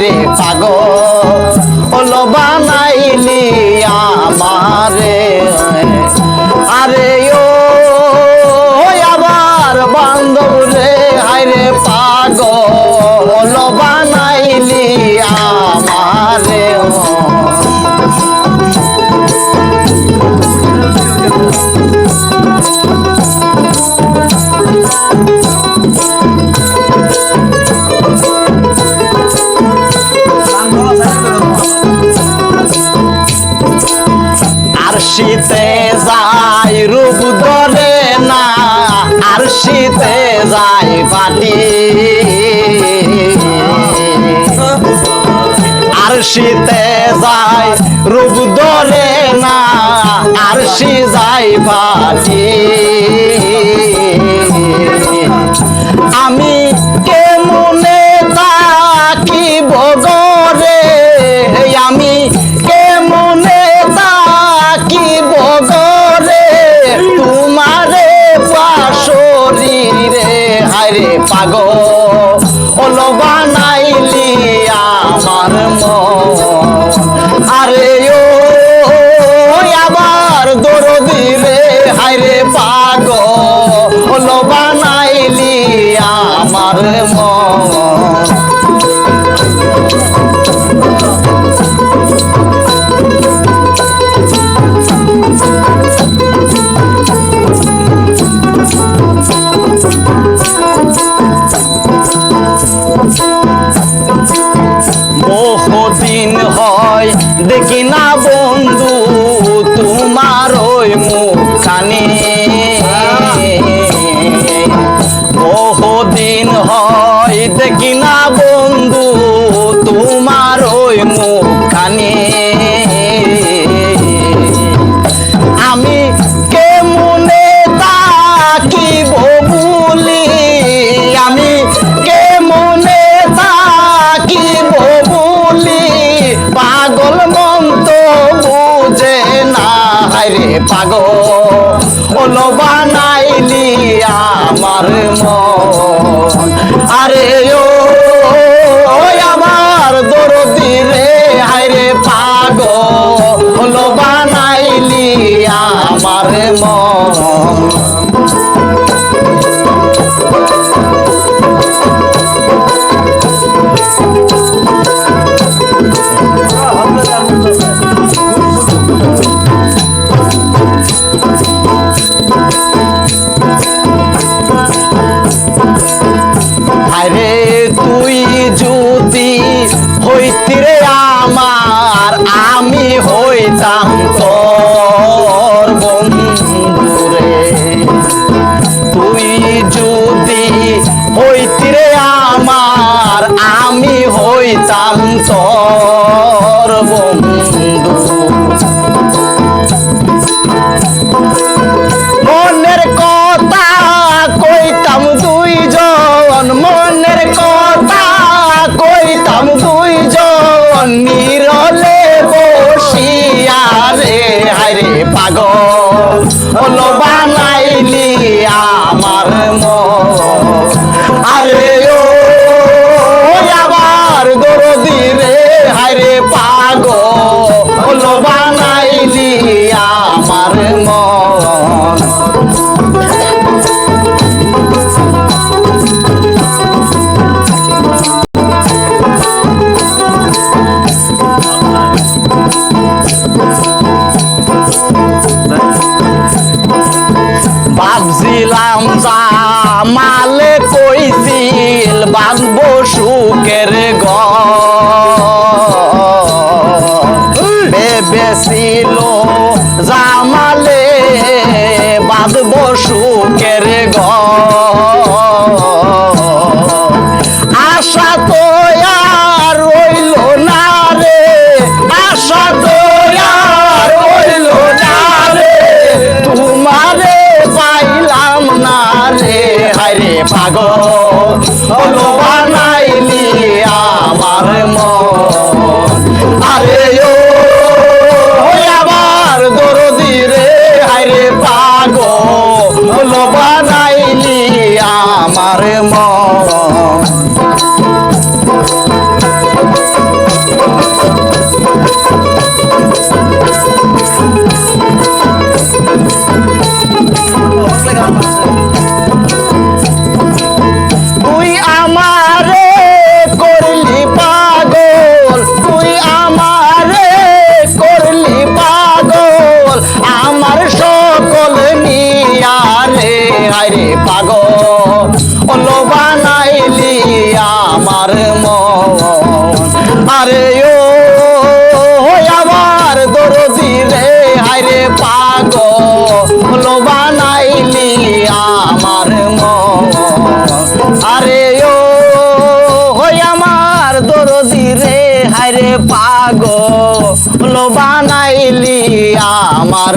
রে পাগ ওলো বানাইলি আমারে। আরে ও আবার বান্ধব রে পাগ রে শীতে যাই পাটি আর শীতে যায় রূপ ধরে না আর শি যায় পাটি পাগ ওলো বানাইলি আমার আরে ও, আবার দরদি দিলে হাইরে পাগ ওলো বানাইলি আমার মন পাগল। ওলো বানাইলি আমার মন। আরে ও তোর বন্ধু মনের কথা কইতাম দুইজন, মনের কথা কইতাম দুইজন, নিরলে বসিয়া রে হায়রে পাগল হলো বানাইলি আমার মন। ভাবছিলাম মালে কইছিল বাঁধবো সুখের ভেবেছিল জামালে, বাঁধবো সুখের আশা তো আর রইল না রে, আশা তো আর রইল না না বানাইলি আমার মন। পাগল বানাইলি আমার